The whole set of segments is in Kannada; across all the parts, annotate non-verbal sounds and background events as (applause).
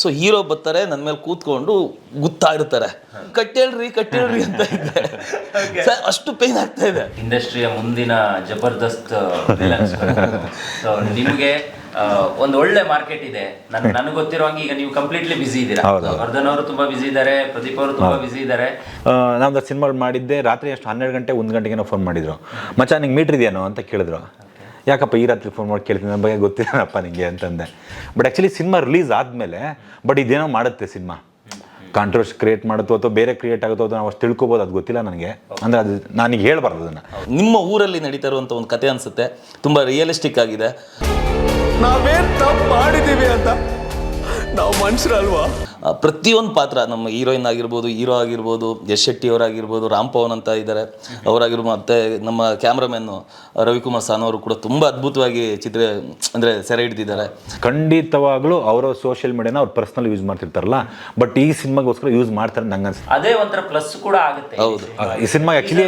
ಸೊ ಹೀರೋ ಬರ್ತಾರೆ ನನ್ನ ಮೇಲೆ ಕೂತ್ಕೊಂಡು ಗುತ್ತಾ ಇರ್ತಾರೆ ಕಟ್ಟೇಳ್ರಿ ಕಟ್ಟೇಳ್ರಿ ಅಂತ ಇದ್ದೆ ಸರ್ ಅಷ್ಟು ಪೇನ್ ಆಗ್ತಾ ಇದೆ. ಇಂಡಸ್ಟ್ರಿಯ ಮುಂದಿನ ಜಬರ್ದಸ್ತ್ ಸೊ ನಿಮಗೆ ಒಂದು ಒಳ್ಳೆ ಮಾರ್ಕೆಟ್ ಇದೆ. ನನ್ ನನಗೆ ಗೊತ್ತಿರೋ ಹಂಗೆ ಈಗ ನೀವು ಕಂಪ್ಲೀಟ್ಲಿ ಬಿಸಿ ಇದ್ದೀರಾ? ವರ್ಧನ್ ಅವರು ತುಂಬಾ ಬಿಸಿ ಇದ್ದಾರೆ ಪ್ರದೀಪ್ ಅವರು ತುಂಬಾ ಬಿಸಿ ಇದ್ದಾರೆ. ನಾವು ಸಿನಿಮಾ ಮಾಡಿದ್ದೆ ರಾತ್ರಿ ಅಷ್ಟು ಹನ್ನೆರಡು ಗಂಟೆ ಒಂದು ಗಂಟೆಗೆ ಫೋನ್ ಮಾಡಿದ್ರು. ಮಚ್ಚ ನಿಂಗೆ ಮೀಟ್ರ್ ಇದೆಯೇನೋ ಅಂತ ಕೇಳಿದ್ರು. ಯಾಕಪ್ಪ ಈ ರಾತ್ರಿ ಫೋನ್ ಮಾಡಿ ಕೇಳ್ತೀನಿ? ನನ್ನ ಬಗ್ಗೆ ಗೊತ್ತಿಲ್ಲಪ್ಪ ನಿಂಗೆ ಅಂತಂದೆ. ಬಟ್ ಆ್ಯಕ್ಚುಲಿ ಸಿನಿಮಾ ರಿಲೀಸ್ ಆದಮೇಲೆ ಬಟ್ ಇದೇನೋ ಮಾಡುತ್ತೆ ಸಿನಿಮಾ ಕಾಂಟ್ರವರ್ಸಿ ಕ್ರಿಯೇಟ್ ಮಾಡುತ್ತೋ ಅಥವಾ ಬೇರೆ ಕ್ರಿಯೇಟ್ ಆಗುತ್ತೋ ಅಥವಾ ನಾವು ಅಷ್ಟು ತಿಳ್ಕೊಬೋದು ಅದು ಗೊತ್ತಿಲ್ಲ ನನಗೆ. ಅಂದರೆ ಅದು ನಾನೀಗ ಹೇಳಬಾರ್ದು ಅದನ್ನು. ನಿಮ್ಮ ಊರಲ್ಲಿ ನಡೀತಾ ಇರುವಂಥ ಒಂದು ಕತೆ ಅನಿಸುತ್ತೆ. ತುಂಬ ರಿಯಲಿಸ್ಟಿಕ್ ಆಗಿದೆ. ನಾವೇನು ತಪ್ಪು ಮಾಡಿದ್ದೀವಿ ಅಂತ? ನಾವು ಮನುಷ್ಯರಲ್ವಾ? ಪ್ರತಿಯೊಂದು ಪಾತ್ರ ನಮ್ಮ ಹೀರೋಯಿನ್ ಆಗಿರ್ಬೋದು ಹೀರೋ ಆಗಿರ್ಬೋದು ಯಶ್ ಶೆಟ್ಟಿ ಅವರಾಗಿರ್ಬೋದು ರಾಮ್ ಪವನ್ ಅಂತ ಇದ್ದಾರೆ ಅವರಾಗಿರ್ಬೋದು ಮತ್ತು ನಮ್ಮ ಕ್ಯಾಮ್ರಾಮ್ಯಾನು ರವಿಕುಮಾರ್ ಸಾನ್ ಅವರು ಕೂಡ ತುಂಬ ಅದ್ಭುತವಾಗಿ ಚಿತ್ರ ಅಂದರೆ ಸೆರೆ ಹಿಡಿದಿದ್ದಾರೆ. ಖಂಡಿತವಾಗ್ಲೂ ಅವರ ಸೋಷಿಯಲ್ ಮೀಡಿಯಾನ ಅವ್ರು ಪರ್ಸ್ನಲ್ ಯೂಸ್ ಮಾಡ್ತಿರ್ತಾರಲ್ಲ ಬಟ್ ಈ ಸಿನಿಮಾಗೋಸ್ಕರ ಯೂಸ್ ಮಾಡ್ತಾರೆ ನಂಗೆ ಅನ್ಸುತ್ತೆ ಅದೇ ಒಂಥರ ಪ್ಲಸ್ ಕೂಡ ಆಗುತ್ತೆ. ಹೌದು. ಈ ಸಿನಿಮಾ ಆಕ್ಚುಲಿ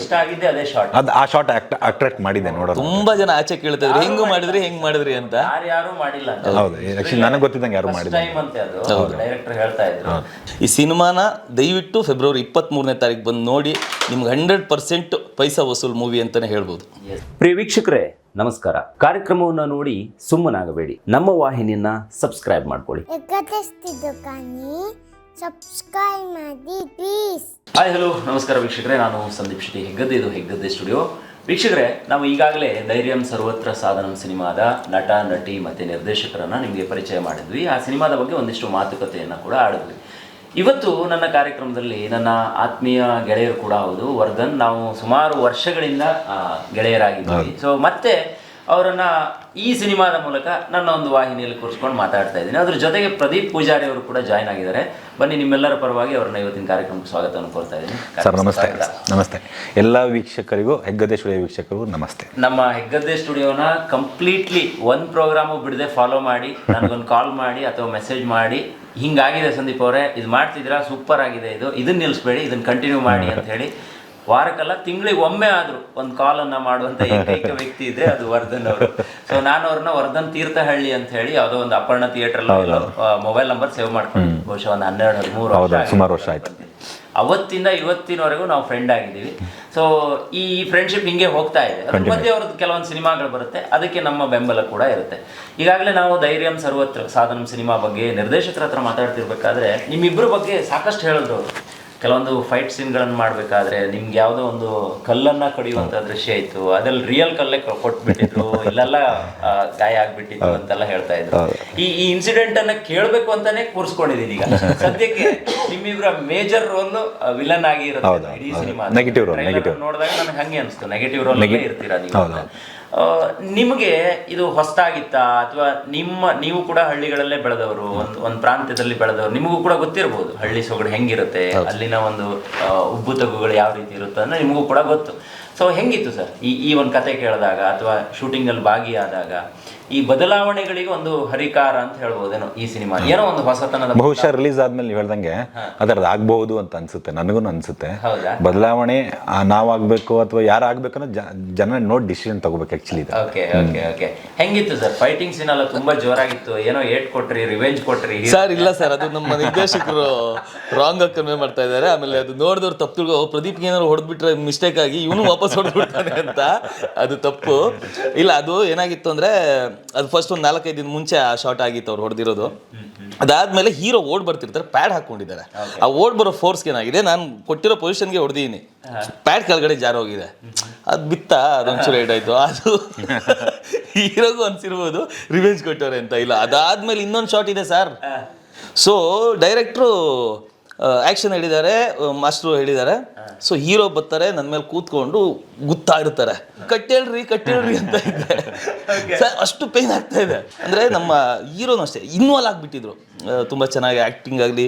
ಇಷ್ಟ ಆಗಿದೆ ಅದೇ ಶಾರ್ಟ್ ಅದು ಆ ಶಾರ್ಟ್ ಅಟ್ರಾಕ್ಟ್ ಮಾಡಿದೆ ನೋಡೋದು ತುಂಬ ಜನ ಆಚೆ ಕೇಳ್ತಾ ಇದ್ರು ಹೆಂಗ್ ಮಾಡಿದ್ರಿ ಹೆಂಗ್ ಮಾಡಿದ್ರಿ ಅಂತ. ಯಾರು ಯಾರು ಮಾಡಿಲ್ಲ ಹೌದು ಆಕ್ಚುಲಿ ನನಗೆ ಗೊತ್ತಿದ್ದಂಗೆ ಯಾರು ಮಾಡಿದ್ರು ಟೈಮ್ ಅಂತೆ ಅದು. ಡೈರೆಕ್ಟರ್ ಹೇಳ್ತಾ ಇದ್ರು. ಈ ಸಿನಿಮಾನ ದಯವಿಟ್ಟು ಫೆಬ್ರವರಿ ಇಪ್ಪತ್ತ್ಮೂರನೇ ತಾರೀಕು ಬಂದು ನೋಡಿ ನಿಮ್ಗೆ ಹಂಡ್ರೆಡ್ ಪರ್ಸೆಂಟ್ ಪೈಸಾ ವಸೂಲ್ ಮೂವಿ ಅಂತಾನೆ ಹೇಳ್ಬೋದು. ಪ್ರಿಯ ವೀಕ್ಷಕರೇ ನಮಸ್ಕಾರ. ಕಾರ್ಯಕ್ರಮವನ್ನು ನೋಡಿ ಸುಮ್ಮನಾಗಬೇಡಿ. ನಮ್ಮ ವಾಹಿನಿಯನ್ನ ಸಬ್ಸ್ಕ್ರೈಬ್ ಮಾಡ್ಕೊಳ್ಳಿ. ಸಬ್ಸ್ಕ್ರೈಬ್ ಮಾಡಿ ಪ್ಲೀಸ್ ಹಾಯ್ ಹಲೋ ನಮಸ್ಕಾರ ವೀಕ್ಷಕರೇ ನಾನು ಸಂದೀಪ್ ಶೆಟ್ಟಿ ಹೆಗ್ಗದ್ದೆ ಇದು ಹೆಗ್ಗದ್ದೆ ಸ್ಟುಡಿಯೋ ವೀಕ್ಷಕರೇ ನಾವು ಈಗಾಗಲೇ ಧೈರ್ಯಂ ಸರ್ವತ್ರ ಸಾಧನಂ ಸಿನಿಮಾದ ನಟ ನಟಿ ಮತ್ತು ನಿರ್ದೇಶಕರನ್ನ ನಿಮಗೆ ಪರಿಚಯ ಮಾಡಿದ್ವಿ. ಆ ಸಿನಿಮಾದ ಬಗ್ಗೆ ಒಂದಿಷ್ಟು ಮಾತುಕತೆಯನ್ನು ಕೂಡ ಆಡಿದ್ವಿ. ಇವತ್ತು ನನ್ನ ಕಾರ್ಯಕ್ರಮದಲ್ಲಿ ನನ್ನ ಆತ್ಮೀಯ ಗೆಳೆಯರು ಕೂಡ ಹೌದು. ವರ್ಧನ್ ನಾವು ಸುಮಾರು ವರ್ಷಗಳಿಂದ ಗೆಳೆಯರಾಗಿದ್ದೀವಿ ಸೊ ಮತ್ತೆ ಅವರನ್ನ ಈ ಸಿನಿಮಾದ ಮೂಲಕ ನನ್ನ ಒಂದು ವಾಹಿನಿಯಲ್ಲಿ ಕೂರಿಸ್ಕೊಂಡು ಮಾತಾಡ್ತಾ ಇದ್ದೀನಿ. ಅದ್ರ ಜೊತೆಗೆ ಪ್ರದೀಪ್ ಪೂಜಾರಿ ಅವರು ಕೂಡ ಜಾಯ್ನ್ ಆಗಿದ್ದಾರೆ. ಬನ್ನಿ ನಿಮ್ಮೆಲ್ಲರ ಪರವಾಗಿ ಅವ್ರನ್ನ ಇವತ್ತಿನ ಕಾರ್ಯಕ್ರಮಕ್ಕೆ ಸ್ವಾಗತವನ್ನು ಕೋರ್ತಾ ಇದ್ದೀನಿ. ಸರ್ ನಮಸ್ತೆ. ನಮಸ್ತೆ. ಎಲ್ಲ ವೀಕ್ಷಕರಿಗೂ ಹೆಗ್ಗದ್ದೆ ಸ್ಟುಡಿಯೋ ವೀಕ್ಷಕರಿಗೂ ನಮಸ್ತೆ. ನಮ್ಮ ಹೆಗ್ಗದ್ದೆ ಸ್ಟುಡಿಯೋನ ಕಂಪ್ಲೀಟ್ಲಿ ಒಂದು ಪ್ರೋಗ್ರಾಮು ಬಿಡದೆ ಫಾಲೋ ಮಾಡಿ ನನಗೊಂದು ಕಾಲ್ ಮಾಡಿ ಅಥವಾ ಮೆಸೇಜ್ ಮಾಡಿ. ಹಿಂಗಾಗಿದೆ ಸಂದೀಪ್ ಅವರೇ ಇದು ಮಾಡ್ತಿದ್ದೀರಾ? ಸೂಪರ್ ಆಗಿದೆ ಇದು. ಇದನ್ನ ನಿಲ್ಲಿಸ್ಬೇಡಿ ಇದನ್ನ ಕಂಟಿನ್ಯೂ ಮಾಡಿ ಅಂತ ಹೇಳಿ ವಾರಕ್ಕಲ್ಲ ತಿಂಗಳಿಗೆ ಒಮ್ಮೆ ಆದರೂ ಒಂದು ಕಾಲನ್ನು ಮಾಡುವಂಥ ಏಕೈಕ ವ್ಯಕ್ತಿ ಇದೆ ಅದು ವರ್ಧನ್ ಅವರು. ಸೊ ನಾನು ಅವ್ರನ್ನ ವರ್ಧನ್ ತೀರ್ಥಹಳ್ಳಿ ಅಂತ ಹೇಳಿ ಯಾವುದೋ ಒಂದು Aparna theatre mobile number save ಮಾಡ್ಕೊಂಡು ಬಹುಶಃ ಒಂದು ಹನ್ನೆರಡು ಹದಿಮೂರು. ಸುಮಾರು ವರ್ಷ ಆಯ್ತು. ಅವತ್ತಿಂದ ಇವತ್ತಿನವರೆಗೂ ನಾವು ಫ್ರೆಂಡ್ ಆಗಿದ್ದೀವಿ. ಸೊ ಈ ಫ್ರೆಂಡ್ಶಿಪ್ ಹಿಂಗೆ ಹೋಗ್ತಾ ಇದೆ. ಅದ್ರ ಮಧ್ಯೆ ಅವ್ರದ್ದು ಕೆಲವೊಂದು ಸಿನಿಮಾಗಳು ಬರುತ್ತೆ. ಅದಕ್ಕೆ ನಮ್ಮ ಬೆಂಬಲ ಕೂಡ ಇರುತ್ತೆ. ಈಗಾಗಲೇ ನಾವು ಧೈರ್ಯಂ ಸರ್ವತ್ರ ಸಾಧನಂ ಸಿನಿಮಾ ಬಗ್ಗೆ ನಿರ್ದೇಶಕರ ಹತ್ರ ಮಾತಾಡ್ತಿರ್ಬೇಕಾದ್ರೆ ನಿಮ್ಮಿಬ್ಬರ ಬಗ್ಗೆ ಸಾಕಷ್ಟು ಹೇಳಿದ್ರು ಅವರು ಕೆಲವೊಂದು ಫೈಟ್ ಸೀನ್ಗಳನ್ನು ಮಾಡಬೇಕಾದ್ರೆ ನಿಮ್ಗೆ ಯಾವುದೋ ಒಂದು ಕಲ್ಲನ್ನ ಕಡಿಯುವಂತ ದೃಶ್ಯ ಇತ್ತು. ಅದ್ರಲ್ಲಿ ರಿಯಲ್ ಕಲ್ಲೇ ಕೊಟ್ಬಿಟ್ಟಿದ್ರು ಇಲ್ಲೆಲ್ಲ ಗಾಯ ಆಗ್ಬಿಟ್ಟಿತ್ತು ಅಂತೆಲ್ಲ ಹೇಳ್ತಾ ಇದ್ರು. ಈ ಈ ಇನ್ಸಿಡೆಂಟ್ ಅನ್ನ ಕೇಳಬೇಕು ಅಂತಾನೆ ಕೂರಿಸ್ಕೊಂಡಿದೀನಿ ಈಗ. ಸದ್ಯಕ್ಕೆ ನಿಮ್ಮಿಬ್ರ ಮೇಜರ್ ರೋಲ್ ವಿಲನ್ ಆಗಿ ಇರುತ್ತೆ ಇಡೀ ಸಿನಿಮಾ. ನೋಡಿದಾಗ ನನಗೆ ಹಂಗೆ ಅನಿಸ್ತು. ನೆಗೆಟಿವ್ ರೋಲ್ ಇರ್ತೀರಾ ನೀವು ನಿಮಗೆ ಇದು ಹೊಸದಾಗಿತ್ತಾ? ಅಥವಾ ನಿಮ್ಮ ನೀವು ಕೂಡ ಹಳ್ಳಿಗಳಲ್ಲೇ ಬೆಳೆದವರು ಒಂದು ಒಂದು ಪ್ರಾಂತ್ಯದಲ್ಲಿ ಬೆಳೆದವರು ನಿಮಗೂ ಕೂಡ ಗೊತ್ತಿರಬಹುದು ಹಳ್ಳಿ ಸೊಗಡು ಹೆಂಗಿರುತ್ತೆ ಅಲ್ಲಿನ ಒಂದು ಉಬ್ಬು ತಗ್ಗುಗಳು ಯಾವ ರೀತಿ ಇರುತ್ತೆ ಅಂದ್ರೆ ನಿಮಗೂ ಕೂಡ ಗೊತ್ತು. ಸೊ ಹೆಂಗಿತ್ತು ಸರ್? ಈ ಈ ಒಂದು ಕತೆ ಕೇಳಿದಾಗ ಅಥವಾ ಶೂಟಿಂಗಲ್ಲಿ ಭಾಗಿಯಾದಾಗ ಈ ಬದಲಾವಣೆಗಳಿಗೆ ಒಂದು ಹರಿಕಾರ ಅಂತ ಹೇಳ್ಬೋದೇನೋ ಈ ಸಿನಿಮಾ. ಏನೋ ಒಂದು ಹೊಸತನದ ಬಹುಶಃ ರಿಲೀಸ್ ಆದ್ಮೇಲೆ ನೀವು ಹೇಳ್ದಂಗೆ ಅದರದ್ದು ಆಗ್ಬಹುದು ಅಂತ ಅನ್ಸುತ್ತೆ ನನಗೂ ಅನ್ಸುತ್ತೆ. ಬದಲಾವಣೆ ನಾವಾಗಬೇಕು ನಾವಾಗ್ಬೇಕು ಅಥವಾ ಯಾರು ಆಗ್ಬೇಕು ಅನ್ನೋ ಜನ ನೋಡಿ ಡಿಸಿಷನ್ ತಗೋಬೇಕು ಆಕ್ಚುಲಿ ಓಕೆ ಓಕೆ ಓಕೆ ಹೆಂಗಿತ್ತು ಸರ್? ಫೈಟಿಂಗ್ ಸೀನ್ ಎಲ್ಲ ತುಂಬಾ ಜೋರಾಗಿತ್ತು. ಏನೋ ಏಟ್ ಕೊಟ್ರಿ ರಿವೆಂಜ್ ಕೊಟ್ರಿ ಸರ್ ಇಲ್ಲ ಸರ್ ಅದು ನಮ್ಮ ನಿರ್ದೇಶಕರು ರಾಂಗ್ ಆಗಿ ಕನ್ವೆ ಮಾಡ್ತಾ ಇದ್ದಾರೆ. ಆಮೇಲೆ ಅದು ನೋಡಿದವ್ರು ತಪ್ಪು ತಿಳ್ಕೊ ಪ್ರದೀಪ್ಗೆ ಏನಾದ್ರು ಹೊಡೆದ್ಬಿಟ್ರೆ ಮಿಸ್ಟೇಕ್ ಆಗಿ ಇವನು ವಾಪಸ್ ಹೊಡೆದ್ಬಿಡ್ತಾನೆ ಅಂತ. ಅದು ತಪ್ಪು. ಇಲ್ಲ ಅದು ಏನಾಗಿತ್ತು ಅಂದ್ರೆ ಅದು ಫಸ್ಟ್ ಒಂದು ನಾಲ್ಕೈದು ದಿನ ಮುಂಚೆ ಆ ಶಾರ್ಟ್ ಆಗಿತ್ತು ಅವ್ರು ಹೊಡೆದಿರೋದು. ಅದಾದ್ಮೇಲೆ ಹೀರೋ ಓಡ್ ಬರ್ತಿರ್ತಾರೆ ಪ್ಯಾಡ್ ಹಾಕೊಂಡಿದ್ದಾರೆ ಆ ಓಡ್ ಬರೋ ಫೋರ್ಸ್ಗೆ ಏನಾಗಿದೆ ನಾನು ಕೊಟ್ಟಿರೋ ಪೊಸಿಷನ್ಗೆ ಹೊಡೆದಿದ್ದೀನಿ ಪ್ಯಾಡ್ ಕೆಳಗಡೆ ಜಾರೋಗಿದೆ. ಅದು ಬಿತ್ತ ಅದೊಂಚೂರು ಆಯ್ತು ಅದು ಹೀರೋಗೂ ಅನ್ಸಿರ್ಬೋದು ರಿವೆಂಜ್ ಕೊಟ್ಟವ್ರೆ ಅಂತ. ಇಲ್ಲ ಅದಾದ್ಮೇಲೆ ಇನ್ನೊಂದು ಶಾಟ್ ಇದೆ ಸರ್. ಸೊ ಡೈರೆಕ್ಟ್ರು ಆ್ಯಕ್ಷನ್ ಹೇಳಿದ್ದಾರೆ ಮಾಸ್ಟ್ರು ಹೇಳಿದ್ದಾರೆ ಸೊ ಹೀರೋ ಬರ್ತಾರೆ ನನ್ನ ಮೇಲೆ ಕೂತ್ಕೊಂಡು ಗುತ್ತಾ ಇರ್ತಾರೆ ಕಟ್ಟೇಳ್ರಿ ಕಟ್ಟೇಳ್ರಿ ಅಂತ ಇದ್ದೆ ಸರ್ ಅಷ್ಟು ಪೇನ್ ಆಗ್ತಾ ಇದೆ. ಅಂದರೆ ನಮ್ಮ ಹೀರೋನು ಅಷ್ಟೇ ಇನ್ವಾಲ್ವ್ ಆಗಿಬಿಟ್ಟಿದ್ರು. ತುಂಬ ಚೆನ್ನಾಗಿ ಆ್ಯಕ್ಟಿಂಗ್ ಆಗಲಿ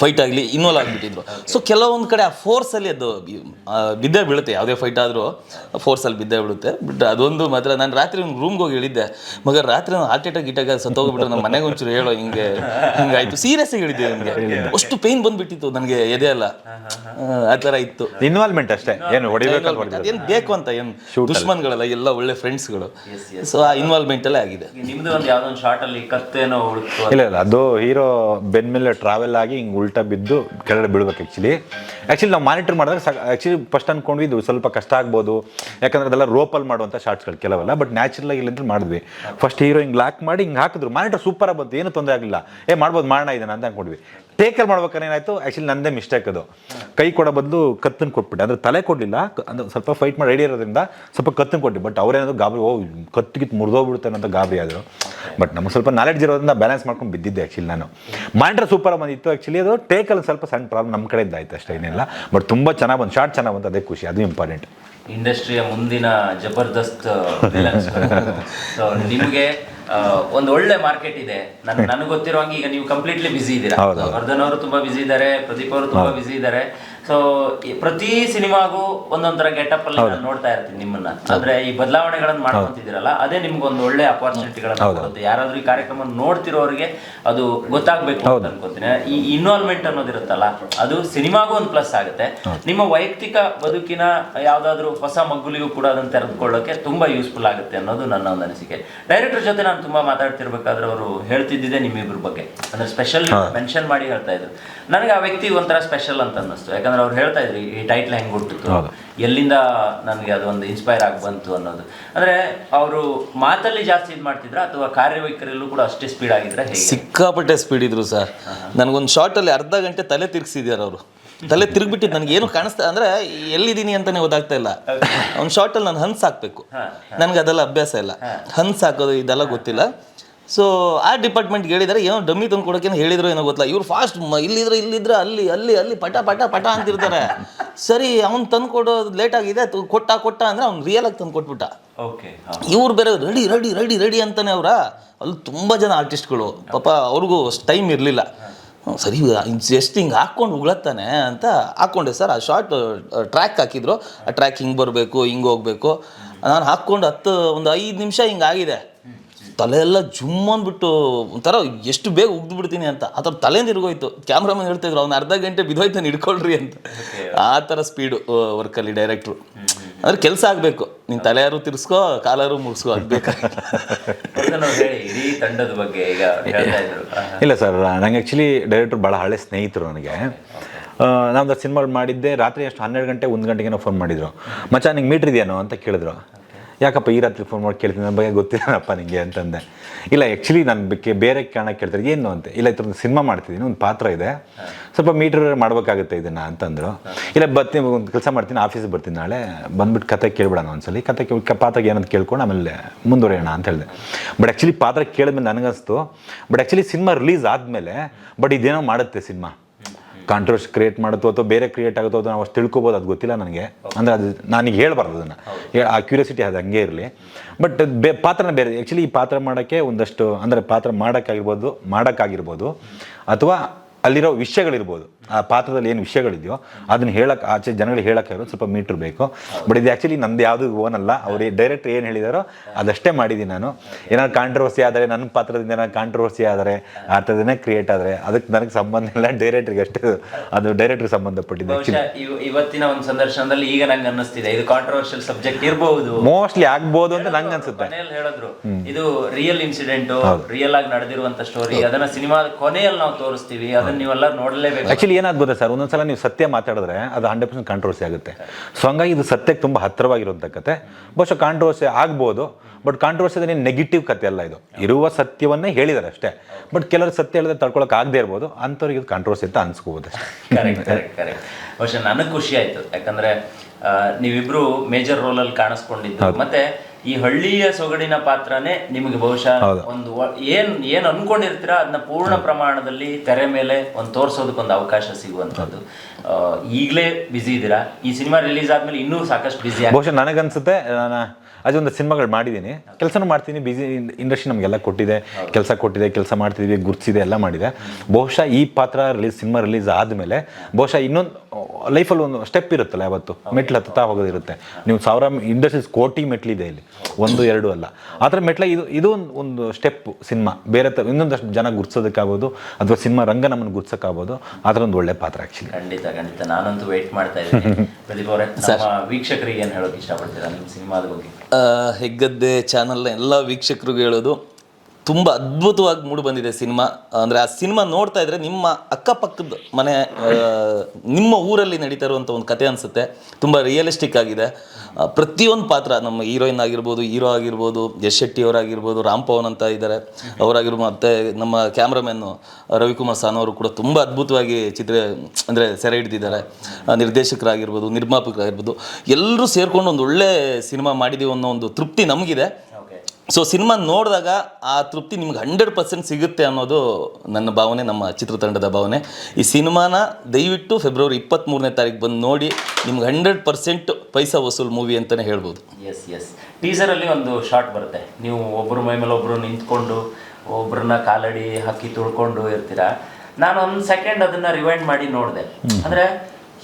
ಫೈಟ್ ಆಗಲಿ ಇನ್ವಾಲ್ವ್ ಆಗಿಬಿಟ್ಟಿದ್ರು. ಸೊ ಕೆಲವೊಂದು ಕಡೆ ಆ ಫೋರ್ಸಲ್ಲಿ ಅದು ಬಿದ್ದೇ ಬೀಳುತ್ತೆ. ಯಾವುದೇ ಫೈಟ್ ಆದರೂ ಫೋರ್ಸಲ್ಲಿ ಬಿದ್ದೇ ಬೀಳುತ್ತೆ. ಬಟ್ ಅದೊಂದು ಮಾತ್ರ ನಾನು ರಾತ್ರಿ ರೂಮ್ಗೆ ಹೋಗಿ ಹೇಳಿದ್ದೆ. ಮಗ ರಾತ್ರಿ ಹಾರ್ಟ್ ಅಟ್ಯಾಕ್ ಗಿಟ್ಟಾಗ ಸತ್ತೋಗ್ಬಿಟ್ರೆ ನಮ್ಮ ಮನೆಗೆ ಒಂಚೂರು ಹೇಳೋ ಹಿಂಗೆ ಹಿಂಗಾಯ್ತು. ಸೀರಿಯಸ್ ಆಗಿ ಹೇಳಿದ್ದೆ ನನಗೆ ಅಷ್ಟು ಪೇಯ್ನ್ ಬಂದ್ಬಿಟ್ಟಿತ್ತು ನನಗೆ ಎದೆ ಎಲ್ಲ. ಆ ಥರ ಇತ್ತು. ಇನ್ವಾಲ್ವ್ಮೆಂಟ್ ಅಷ್ಟೇ. ಏನು ಅದೇನು ಬೇಕು ಅಂತ ಏನು ದುಶ್ಮನ್ಗಳಲ್ಲ ಎಲ್ಲ ಒಳ್ಳೆ ಫ್ರೆಂಡ್ಸ್ಗಳು ಸೊ ಆ ಇನ್ವಾಲ್ವ್ಮೆಂಟ್ ಅಲ್ಲೇ ಆಗಿದೆ. ನಿಮ್ದು ಒಂದು ಯಾವ್ದೋ ಒಂದು ಶಾರ್ಟ್ ಅಲ್ಲಿ ಕತ್ತೇನೋ ಇಲ್ಲ ಇಲ್ಲ. ಅದು ಹೀರೋ ಬೆನ್ ಮೇಲೆ ಟ್ರಾವೆಲ್ ಆಗಿ ಹಿಂಗೆ ಉಲ್ಟಾ ಬಿದ್ದು ಕೆಳಗಡೆ ಬೀಳ್ಬೇಕು ಆ್ಯಕ್ಚುಲಿ ಆ್ಯಕ್ಚುಲಿ ನಾವು ಮಾನಿಟರ್ ಮಾಡಿದಾಗ ಆ್ಯಕ್ಚುಲಿ ಫಸ್ಟ್ ಅನ್ಕೊಂಡ್ವಿ ಇದು ಸ್ವಲ್ಪ ಕಷ್ಟ ಆಗ್ಬೋದು. ಯಾಕಂದ್ರೆ ಅದೆಲ್ಲ ರೋಪಲ್ಲಿ ಮಾಡುವಂಥ ಶಾರ್ಟ್ಸ್ಗಳು ಕೆಲವೆಲ್ಲ ಬಟ್ ನ್ಯಾಚುರಲ್ ಆಗಿ ಇಲ್ಲಿಂದ ಮಾಡಿದ್ವಿ. ಫಸ್ಟ್ ಹೀರೋ ಹಿಂಗ್ ಲಾಕ್ ಮಾಡಿ ಹಿಂಗೆ ಹಾಕಿದ್ರು. ಮಾನಿಟರ್ ಸೂಪರಾಗಿ ಬಂತು. ಏನು ತೊಂದರೆ ಆಗಿಲ್ಲ ಏ ಮಾಡ್ಬೋದು ಮಾಡೋಣ ಇದನ್ನ ಅಂತ ಅನ್ಕೊಂಡ್ವಿ. ಟೇಕಲ್ಲಿ ಮಾಡ್ಬೇಕಾದ್ರೆ ಏನಾಯ್ತು? ಆ್ಯಕ್ಚುಲಿ ನಂದೇ ಮಿಸ್ಟೇಕ್ ಅದು. ಕೈ ಕೊಡೋ ಬದಲು ಕತ್ತನ್ನು ಕೊಟ್ಬಿಟ್ಟೆ. ಅಂದ್ರೆ ತಲೆ ಕೊಡಲಿಲ್ಲ. ಅಂದ್ರೆ ಸ್ವಲ್ಪ ಫೈಟ್ ಮಾಡಿ ರೆಡಿ ಇರೋದ್ರಿಂದ ಸ್ವಲ್ಪ ಕತ್ತನ್ ಕೊಟ್ಟು. ಬಟ್ ಅವ್ರೇನಾದ್ರು ಗಾಬರಿ, ಓ ಕತ್ತಿಗಿತ್ತು ಮುರಿದೋಗ್ಬಿಡುತ್ತೆ ಅಂತ ಗಾಬರಿ ಆದರು. ಬಟ್ ನಮ್ಗೆ ಸ್ವಲ್ಪ ನಾಲೆಡ್ಜ್ ಇರೋದ್ರಿಂದ ಬ್ಯಾಲೆನ್ಸ್ ಮಾಡ್ಕೊಂಡು ಬಿದ್ದಿದ್ದೆ ಆ್ಯಕ್ಚುಲಿ ನಾನು. ಮಾನಿಟರ್ ಸೂಪರ್ ಬಂದಿತ್ತು ಆ್ಯಕ್ಚುಲಿ ಅದು. ಟೇಕಲ್ಲಿ ಸ್ವಲ್ಪ ಸಣ್ಣ ಪ್ರಾಬ್ಲಮ್ ನಮ್ಮ ಕಡೆಯಿಂದ ಆಯ್ತು ಅಷ್ಟೇ, ಏನಿಲ್ಲ. ಬಟ್ ತುಂಬ ಚೆನ್ನಾಗಿ ಬಂದು ಶಾರ್ಟ್ ಚೆನ್ನಾಗಿ ಬಂತು. ಅದೇ ಖುಷಿ, ಅದು ಇಂಪಾರ್ಟೆಂಟ್ ಇಂಡಸ್ಟ್ರಿಯ ಮುಂದಿನ ಜಬರ್ದಸ್ತ್ ನಿಮಗೆ ಒಂದು ಒಳ್ಳೆ ಮಾರ್ಕೆಟ್ ಇದೆ. ನನ್ ನನಗೆ ಗೊತ್ತಿರೋ ಹಂಗೆ ಈಗ ನೀವು ಕಂಪ್ಲೀಟ್ಲಿ ಬಿಸಿ ಇದ್ದೀರಾ. ವರ್ಧನ್ ಅವರು ತುಂಬಾ ಬಿಸಿ ಇದ್ದಾರೆ ಪ್ರದೀಪ್ ಅವರು ತುಂಬಾ ಬಿಸಿ ಇದ್ದಾರೆ. ಸೊ ಪ್ರತಿ ಸಿನಿಮಾಗೂ ಒಂದೊಂದರ ಗೆಟಪ್ ಅಲ್ಲಿ ನಾನು ನೋಡ್ತಾ ಇರ್ತೀನಿ ನಿಮ್ಮನ್ನ. ಅಂದ್ರೆ ಈ ಬದಲಾವಣೆಗಳನ್ನು ಮಾಡ್ಕೊತಿದ್ದೀರಲ್ಲ ಅದೇ ನಿಮ್ಗೆ ಒಂದು ಒಳ್ಳೆ ಅಪಾರ್ಚುನಿಟಿಗಳನ್ನ ಕೊಡುತ್ತೆ. ಯಾರಾದ್ರೂ ಈ ಕಾರ್ಯಕ್ರಮ ನೋಡ್ತಿರೋರಿಗೆ ಅದು ಗೊತ್ತಾಗ್ಬೇಕು ಅಂತ ಅನ್ಕೋತೀನಿ. ಈ ಇನ್ವಾಲ್ವ್ಮೆಂಟ್ ಅನ್ನೋದಿರುತ್ತಲ್ಲ ಅದು ಸಿನಿಮಾಗೂ ಒಂದು ಪ್ಲಸ್ ಆಗುತ್ತೆ. ನಿಮ್ಮ ವೈಯಕ್ತಿಕ ಬದುಕಿನ ಯಾವ್ದಾದ್ರು ಹೊಸ ಮಗ್ಗುಲಿಗೂ ಕೂಡ ಅದನ್ನ ತೆರೆದುಕೊಳ್ಳೋಕೆ ತುಂಬಾ ಯೂಸ್ಫುಲ್ ಆಗುತ್ತೆ ಅನ್ನೋದು ನನ್ನ ಒಂದು ಅನಿಸಿಕೆ. ಡೈರೆಕ್ಟರ್ ಜೊತೆ ನಾನು ತುಂಬಾ ಮಾತಾಡ್ತಿರ್ಬೇಕಾದ್ರೆ ಅವರು ಹೇಳ್ತಿದ್ದಿದೆ ನಿಮ್ಮಿಬ್ರ ಬಗ್ಗೆ. ಅಂದ್ರೆ ಸ್ಪೆಷಲ್ ಮೆನ್ಷನ್ ಮಾಡಿ ಹೇಳ್ತಾ ಇದ್ರು. ನನಗೆ ಆ ವ್ಯಕ್ತಿ ಒಂಥರ ಸ್ಪೆಷಲ್ ಅಂತ ಅನ್ನಿಸ್ತು. ಯಾಕಂದ್ರೆ ಅವ್ರು ಹೇಳ್ತಾ ಇದ್ರು ಈ ಟೈಟ್ಲ್ ಹೆಂಗ್ ಹುಟ್ಟಿತು ಎಲ್ಲಿಂದ ನನಗೆ ಅದೊಂದು ಇನ್ಸ್ಪೈರ್ ಆಗಿ ಬಂತು ಅನ್ನೋದು. ಅಂದ್ರೆ ಅವರು ಮಾತಲ್ಲಿ ಜಾಸ್ತಿ ಇದು ಮಾಡ್ತಿದ್ರ ಅಥವಾ ಕಾರ್ಯವೈಖರಿಯಲ್ಲೂ ಕೂಡ ಅಷ್ಟೇ ಸ್ಪೀಡ್ ಆಗಿದ್ರೆ ಸಿಕ್ಕಾಪಟ್ಟೆ ಸ್ಪೀಡ್ ಇದ್ರು ಸರ್ ನನಗೊಂದು ಶಾರ್ಟಲ್ಲಿ ಅರ್ಧ ಗಂಟೆ ತಲೆ ತಿರ್ಗಿಸಿದ್ಯಾರ ಅವರು. ತಲೆ ತಿರುಗ್ಬಿಟ್ಟಿದ್ದು ನನಗೆ ಏನು ಕಾಣಿಸ್ತಾ ಅಂದ್ರೆ ಎಲ್ಲಿದ್ದೀನಿ ಅಂತಾನೆ ಗೊತ್ತಾಗ್ತಾ ಇಲ್ಲ. ಒಂದು ಶಾರ್ಟಲ್ಲಿ ನಾನು ಹನ್ಸ್ ಹಾಕ್ಬೇಕು. ನನಗೆ ಅದೆಲ್ಲ ಅಭ್ಯಾಸ ಇಲ್ಲ. ಹನ್ಸ್ ಹಾಕೋದು ಇದೆಲ್ಲ ಗೊತ್ತಿಲ್ಲ. ಸೊ ಆ ಡಿಪಾರ್ಟ್ಮೆಂಟ್ ಹೇಳಿದ್ದಾರೆ ಏನೋ ಡಮ್ಮಿ ತಂದು ಕೊಡೋಕೇನು ಹೇಳಿದ್ರು ಏನೋ ಗೊತ್ತಿಲ್ಲ. ಇವ್ರು ಫಾಸ್ಟ್ ಇಲ್ಲಿದ್ರೆ ಇಲ್ಲಿದ್ರೆ ಅಲ್ಲಿ ಅಲ್ಲಿ ಅಲ್ಲಿ ಪಟ ಪಟ ಪಟ ಅಂತಿರ್ತಾರೆ. ಸರಿ ಅವ್ನು ತಂದು ಕೊಡೋದು ಲೇಟ್ ಆಗಿದೆ ಕೊಟ್ಟ ಕೊಟ್ಟ ಅಂದರೆ ಅವ್ನು ರಿಯಲ್ ಆಗಿ ತಂದು ಕೊಟ್ಬಿಟ್ಟ. ಓಕೆ ಇವ್ರು ಬೇರೆ ರೆಡಿ ರೆಡಿ ರೆಡಿ ರೆಡಿ ಅಂತಾನೆ ಅವರ. ಅಲ್ಲಿ ತುಂಬ ಜನ ಆರ್ಟಿಸ್ಟ್ಗಳು ಪಾಪ ಅವ್ರಿಗೂ ಟೈಮ್ ಇರಲಿಲ್ಲ. ಸರಿ ಜಸ್ಟ್ ಹಿಂಗೆ ಹಾಕ್ಕೊಂಡು ಉಗಳತ್ತಾನೆ ಅಂತ ಹಾಕ್ಕೊಂಡೆ ಸರ್ ಆ ಶಾರ್ಟ್ ಟ್ರ್ಯಾಕ್ ಹಾಕಿದ್ರು. ಆ ಟ್ರ್ಯಾಕ್ ಹಿಂಗೆ ಬರಬೇಕು ಹಿಂಗೆ ಹೋಗಬೇಕು. ನಾನು ಹಾಕ್ಕೊಂಡು ಹತ್ತು ಒಂದು ಐದು ನಿಮಿಷ ಹಿಂಗೆ ಆಗಿದೆ. ತಲೆ ಎಲ್ಲ ಜುಮ್ ಅಂದ್ಬಿಟ್ಟು ಒಂಥರ ಎಷ್ಟು ಬೇಗ ಉಗ್ದು ಬಿಡ್ತೀನಿ ಅಂತ. ಆ ಥರ ತಲೆ ತಿರುಗೋಯ್ತು ಕ್ಯಾಮ್ರಾಮನ್ ಹೇಳ್ತಿದ್ರು ಅವ್ನು ಅರ್ಧ ಗಂಟೆ ಬಿದ್ದೋಯ್ತಾನೆ ಹಿಡ್ಕೊಳ್ರಿ ಅಂತ. ಆ ಥರ ಸ್ಪೀಡು ವರ್ಕಲ್ಲಿ ಡೈರೆಕ್ಟ್ರು ಅಂದ್ರೆ ಕೆಲಸ ಆಗಬೇಕು. ನೀನು ತಲೆಯಾರು ತಿರ್ಸ್ಕೋ ಕಾಲಾರು ಮುಗಿಸ್ಕೋ ಆಗ್ಬೇಕು ತಂಡದ ಬಗ್ಗೆ ಈಗ ಹೇಳ್ತಾ ಇದ್ರು. (laughs) ಇಲ್ಲ ಸರ್ ನಂಗೆ ಆ್ಯಕ್ಚುಲಿ ಡೈರೆಕ್ಟ್ರು ಭಾಳ ಹಳೆ ಸ್ನೇಹಿತರು ನನಗೆ. ನಮ್ದು ಸಿನಿಮಾ ಮಾಡಿದ್ದೆ ರಾತ್ರಿ ಅಷ್ಟು ಹನ್ನೆರಡು ಗಂಟೆ ಒಂದು ಗಂಟೆಗೇನೋ ಫೋನ್ ಮಾಡಿದ್ರು. ಮಚ್ಚ ನಿಂಗೆ ಮೀಟ್ರ್ ಇದೆಯೇನೋ? ಅಂತ ಕೇಳಿದ್ರು. ಯಾಕಪ್ಪ ಈ ರಾತ್ರಿ ಫೋನ್ ಮಾಡಿ ಕೇಳ್ತೀನಿ? ನನ್ನ ಬಗ್ಗೆ ಗೊತ್ತಿಲ್ಲಪ್ಪ ನಿಂಗೆ ಅಂತಂದೆ. ಇಲ್ಲ ಆ್ಯಕ್ಚುಲಿ ನಾನು ಬೇರೆ ಕಾರಣ ಕೇಳ್ತಾರೆ. ಏನು ಅಂತ? ಇಲ್ಲ ಇದ್ರ ಸಿನಿಮಾ ಮಾಡ್ತಿದ್ದೀನಿ, ಒಂದು ಪಾತ್ರ ಇದೆ. ಸ್ವಲ್ಪ ಮೀಟರ್ ಮಾಡಬೇಕಾಗುತ್ತೆ ಇದನ್ನು ಅಂತಂದರು. ಇಲ್ಲ, ಬರ್ತೀನಿ, ಒಂದು ಕೆಲಸ ಮಾಡ್ತೀನಿ ಆಫೀಸಿಗೆ ಬರ್ತೀನಿ ನಾಳೆ. ಬಂದ್ಬಿಟ್ಟು ಕತೆ ಕೇಳ್ಬಿಡೋಣ ಒಂದ್ಸಲಿ. ಕತೆ ಕೇಳಿ ಪಾತ್ರಕ್ಕೆ ಏನಂತ ಕೇಳ್ಕೊಂಡು ಆಮೇಲೆ ಮುಂದುವರಿಯೋಣ ಅಂತ ಹೇಳಿದೆ. ಬಟ್ ಆ್ಯಕ್ಚುಲಿ ಪಾತ್ರ ಕೇಳಿದ್ಮೇಲೆ ನನಗನ್ನಿಸ್ತು ಬಟ್ ಆ್ಯಕ್ಚುಲಿ ಸಿನಿಮಾ ರಿಲೀಸ್ ಆದಮೇಲೆ ಬಟ್ ಇದೇನೋ ಮಾಡುತ್ತೆ ಸಿನಿಮಾ. ಕಾಂಟ್ರವರ್ಸಿ ಕ್ರಿಯೇಟ್ ಮಾಡುತ್ತೋ ಅಥವಾ ಬೇರೆ ಕ್ರಿಯೇಟ್ ಆಗುತ್ತೋ ಅಥವಾ ನಾವು ಅಷ್ಟು ತಿಳ್ಕೊಬೋದು ಅದು ಗೊತ್ತಿಲ್ಲ ನನಗೆ. ಅಂದರೆ ಅದು ನನಗೆ ಹೇಳ್ಬಾರ್ದು ಅದನ್ನು. ಆ ಕ್ಯೂರಿಯಾಸಿಟಿ ಅದು ಹಂಗೆ ಇರಲಿ. ಬಟ್ ಬೇ ಪಾತ್ರನ ಬೇರೆ ಆ್ಯಕ್ಚುಲಿ ಈ ಪಾತ್ರ ಮಾಡೋಕ್ಕೆ ಒಂದಷ್ಟು ಅಂದರೆ ಪಾತ್ರ ಮಾಡೋಕ್ಕಾಗಿರ್ಬೋದು ಮಾಡೋಕ್ಕಾಗಿರ್ಬೋದು ಅಥವಾ ಅಲ್ಲಿರೋ ವಿಷಯಗಳಿರ್ಬೋದು. ಆ ಪಾತ್ರದಲ್ಲಿ ಏನು ವಿಷಯಗಳಿದೆಯೋ ಅದನ್ನ ಹೇಳಕ್ಕೆ ಆಚೆ ಜನಗಳಿಗೆ ಹೇಳೋಕ್ಕಾಗಿರೋದು ಸ್ವಲ್ಪ ಮೀಟ್ರ್ ಬೇಕು. ಬಟ್ ಇದು ಆ್ಯಕ್ಚುಲಿ ನಂದು ಯಾವುದು ಓನ್ ಅಲ್ಲ. ಅವ್ರು ಡೈರೆಕ್ಟ್ ಏನು ಹೇಳಿದಾರೋ ಅದಷ್ಟೇ ಮಾಡಿದ್ದೀನಿ ನಾನು. ಏನಾದ್ರು ಕಾಂಟ್ರವರ್ಸಿ ಆದರೆ ನನ್ನ ಪಾತ್ರದಿಂದ ಏನಾದ್ರು ಕಾಂಟ್ರವರ್ಸಿ ಆದರೆ ಆ ಥರದನ್ನೇ ಕ್ರಿಯೇಟ್ ಆದರೆ ಅದಕ್ಕೆ ನನಗೆ ಸಂಬಂಧ ಇಲ್ಲ. ಡೈರೆಕ್ಟ್ರಿಗೆ ಅಷ್ಟೇ ಅದು ಡೈರೆಕ್ಟ್ರಿಗೆ ಸಂಬಂಧಪಟ್ಟಿದೆ ಇವತ್ತಿನ ಒಂದು ಸಂದರ್ಶನದಲ್ಲಿ ಈಗ ನಂಗೆ ಅನ್ನಿಸ್ತಿದೆ. ಇದು ಕಾಂಟ್ರವರ್ಷಿಯಲ್ ಸಬ್ಜೆಕ್ಟ್ ಇರಬಹುದು. ಮೋಸ್ಟ್ಲಿ ಆಗ್ಬೋದು ಅಂತ ನಂಗೆ ಅನ್ಸುತ್ತೆ. ಹೇಳಿದ್ರು. ಇದು ರಿಯಲ್ ಇನ್ಸಿಡೆಂಟ್ ರಿಯಲ್ ಆಗಿ ನಡೆದಿರುವಂತ ಸ್ಟೋರಿ ಅದನ್ನ ಸಿನಿಮಾದ ಕೊನೆಯಲ್ಲಿ ನಾವು ತೋರಿಸ್ತೀವಿ. ಅದನ್ನ ನೀವೆಲ್ಲ ನೋಡಲೇಬೇಕು. ಆ್ಯಕ್ಚುಲಿ ಏನಾದ್ ಗೊತ್ತಾ ಸರ್? ಒಂದೊಂದ್ಸಲ ನೀವು ಸತ್ಯ ಮಾತಾಡಿದ್ರೆ ಅದು ಹಂಡ್ರೆಡ್ ಪರ್ಸೆಂಟ್ ಕಾಂಟ್ರವರ್ಸಿ ಆಗುತ್ತೆ. ಸೊ ಹಂಗಾಗಿ ಇದು ಸತ್ಯಕ್ಕೆ ತುಂಬ ಹತ್ತಿರವಾಗಿರುವಂಥ ಕತೆ. ಬಹುಶಃ ಕಾಂಟ್ರವರ್ಸಿ ಆಗ್ಬೋದು ಬಟ್ ಕಾಂಟ್ರವರ್ಸಿ ಅದೇ ನೆಗೆಟಿವ್ ಕತೆ ಅಲ್ಲ ಇದು. ಇರುವ ಸತ್ಯವನ್ನೇ ಹೇಳಿದ್ದಾರೆ ಅಷ್ಟೇ. ಬಟ್ ಕೆಲವರು ಸತ್ಯ ಹೇಳಿದ್ರೆ ತಡ್ಕೊಳಕ್ಕೆ ಆಗದೆ ಇರ್ಬೋದು ಅಂಥವ್ರಿಗೆ ಇದು ಕಾಂಟ್ರವರ್ಸಿ ಅಂತ ಅನ್ಸ್ಕೋಬೋದು ಕರೆಕ್ಟ್ ಕರೆಕ್ಟ್ ಕರೆಕ್ಟ್ ಬಹುಶಃ ನನಗೆ ಖುಷಿ ಆಯ್ತು. ಯಾಕಂದ್ರೆ ನೀವಿಬ್ರು ಮೇಜರ್ ರೋಲ್ ಅಲ್ಲಿ ಕಾಣಿಸ್ಕೊಂಡಿದ್ದು. ಮತ್ತೆ ಈ ಹಳ್ಳಿಯ ಸೊಗಡಿನ ಪಾತ್ರನೇ ನಿಮಗೆ ಬಹುಶಃ ಒಂದು ಏನ್ ಏನ್ ಅನ್ಕೊಂಡಿರ್ತೀರಾ? ಅದನ್ನ ಪೂರ್ಣ ಪ್ರಮಾಣದಲ್ಲಿ ತೆರೆ ಮೇಲೆ ಒಂದು ತೋರ್ಸೋದಕ್ಕೊಂದು ಅವಕಾಶ ಸಿಗುವಂತದ್ದು ಈಗಲೇ ಬಿಸಿ ಇದ್ದೀರಾ? ಈ ಸಿನಿಮಾ ರಿಲೀಸ್ ಆದ್ಮೇಲೆ ಇನ್ನೂ ಸಾಕಷ್ಟು ಬಿಸಿ ಬಹುಶಃ ನನಗನ್ಸುತ್ತೆ ನಾನು ಅದೊಂದು ಸಿನಿಮಾಗಳು ಮಾಡಿದ್ದೀನಿ. ಕೆಲಸನೂ ಮಾಡ್ತೀನಿ ಬಿಸಿ ಇಂಡಸ್ಟ್ರಿ ನಮಗೆಲ್ಲ ಕೊಟ್ಟಿದೆ. ಕೆಲಸ ಕೊಟ್ಟಿದೆ ಕೆಲಸ ಮಾಡ್ತಿದ್ವಿ ಗುರ್ತಿಸಿದೆ ಎಲ್ಲ ಮಾಡಿದೆ. ಬಹುಶಃ ಈ ಪಾತ್ರ ರಿಲೀಸ್ ಸಿನಿಮಾ ರಿಲೀಸ್ ಆದಮೇಲೆ ಬಹುಶಃ ಇನ್ನೊಂದು ಲೈಫಲ್ಲಿ ಒಂದು ಸ್ಟೆಪ್ ಇರುತ್ತಲ್ಲ ಯಾವತ್ತು. ಮೆಟ್ಲು ಹತ್ತುತ್ತಾ ಹೋಗೋದಿರುತ್ತೆ ನೀವು ಸಾವಿರ ಇಂಡಸ್ಟ್ರೀಸ್ ಕೋಟಿ ಮೆಟ್ಲಿದೆ ಇಲ್ಲಿ. ಒಂದು ಎರಡು ಅಲ್ಲ. ಆ ಥರ ಮೆಟ್ಲ ಇದು ಇದು ಒಂದು ಒಂದು ಸ್ಟೆಪ್ ಸಿನಿಮಾ. ಬೇರೆ ಥರ ಇನ್ನೊಂದಷ್ಟು ಜನ ಗುರ್ಸೋದಕ್ಕಾಗ್ಬೋದು ಅಥವಾ ಸಿನಿಮಾ ರಂಗ ನಮ್ಮನ್ನು ಗುರ್ಸೋಕ್ಕಾಗ್ಬೋದು ಆ ಥರ ಒಂದು ಒಳ್ಳೆ ಪಾತ್ರ ಆ್ಯಕ್ಚುಲಿ ಖಂಡಿತ ಖಂಡಿತ. ನಾನಂತೂ ವೆಯ್ಟ್ ಮಾಡ್ತಾ ಇದ್ದೀನಿ. (laughs) ಪ್ರದೀಪ್ ಅವರೇ ವೀಕ್ಷಕರಿಗೆ ಏನು ಹೇಳೋಕೆ ಇಷ್ಟಪಡ್ತೀರಾ? ನಿಮ್ಮ ಸಿನಿಮಾದ ಬಗ್ಗೆ. ಹೆಗ್ಗದ್ದೆ ಚಾನಲ್ನ ಎಲ್ಲ ವೀಕ್ಷಕರಿಗೂ ಹೇಳೋದು. ತುಂಬ ಅದ್ಭುತವಾಗಿ ಮೂಡಿ ಬಂದಿದೆ ಸಿನಿಮಾ. ಅಂದರೆ ಆ ಸಿನಿಮಾ ನೋಡ್ತಾ ಇದ್ರೆ ನಿಮ್ಮ ಅಕ್ಕಪಕ್ಕದ ಮನೆ ನಿಮ್ಮ ಊರಲ್ಲಿ ನಡೀತಾ ಇರುವಂಥ ಒಂದು ಕತೆ ಅನಿಸುತ್ತೆ. ತುಂಬ ರಿಯಲಿಸ್ಟಿಕ್ ಆಗಿದೆ. ಪ್ರತಿಯೊಂದು ಪಾತ್ರ, ನಮ್ಮ ಹೀರೋಯಿನ್ ಆಗಿರ್ಬೋದು ಹೀರೋ ಆಗಿರ್ಬೋದು, ಯಶ್ ಶೆಟ್ಟಿ ಅವರಾಗಿರ್ಬೋದು ರಾಮ್ ಪವನ್ ಅಂತ ಇದ್ದಾರೆ. ಅವರಾಗಿರ್ಬೋದು ಮತ್ತು ನಮ್ಮ ಕ್ಯಾಮ್ರಾಮ್ಯಾನು ರವಿಕುಮಾರ್ ಸಾನ್ ಅವರು ಕೂಡ ತುಂಬ ಅದ್ಭುತವಾಗಿ ಚಿತ್ರ, ಅಂದರೆ ಸೆರೆ ಹಿಡಿದಿದ್ದಾರೆ. ನಿರ್ದೇಶಕರಾಗಿರ್ಬೋದು, ನಿರ್ಮಾಪಕರಾಗಿರ್ಬೋದು. ಎಲ್ಲರೂ ಸೇರಿಕೊಂಡು ಒಂದು ಒಳ್ಳೆ ಸಿನಿಮಾ ಮಾಡಿದ್ದೀವಿ ಅನ್ನೋ ಒಂದು ತೃಪ್ತಿ ನಮಗಿದೆ. ಸೊ ಸಿನಿಮಾ ನೋಡಿದಾಗ ಆ ತೃಪ್ತಿ ನಿಮ್ಗೆ ಹಂಡ್ರೆಡ್ ಪರ್ಸೆಂಟ್ ಸಿಗುತ್ತೆ ಅನ್ನೋದು ನನ್ನ ಭಾವನೆ ನಮ್ಮ ಚಿತ್ರತಂಡದ ಭಾವನೆ. ಈ ಸಿನಿಮಾನ ದಯವಿಟ್ಟು ಫೆಬ್ರವರಿ ಇಪ್ಪತ್ತ್ಮೂರನೇ ತಾರೀಕು ಬಂದು ನೋಡಿ ನಿಮ್ಗೆ ಹಂಡ್ರೆಡ್ ಪರ್ಸೆಂಟ್ ಪೈಸಾ ವಸೂಲ್ ಮೂವಿ ಅಂತಲೇ ಹೇಳ್ಬೋದು. ಎಸ್ ಎಸ್ ಟೀಸರಲ್ಲಿ ಒಂದು ಶಾರ್ಟ್ ಬರುತ್ತೆ. ನೀವು ಒಬ್ಬರ ಮೈ ಮೇಲೆ ಒಬ್ಬರು ನಿಂತ್ಕೊಂಡು ಒಬ್ಬರನ್ನ ಕಾಲಡಿ ಹಾಕಿ ತುಳ್ಕೊಂಡು ಇರ್ತೀರಾ? ನಾನು ಒಂದು ಸೆಕೆಂಡ್ ಅದನ್ನು ರಿವೈಂಡ್ ಮಾಡಿ ನೋಡಿದೆ. ಅಂದ್ರೆ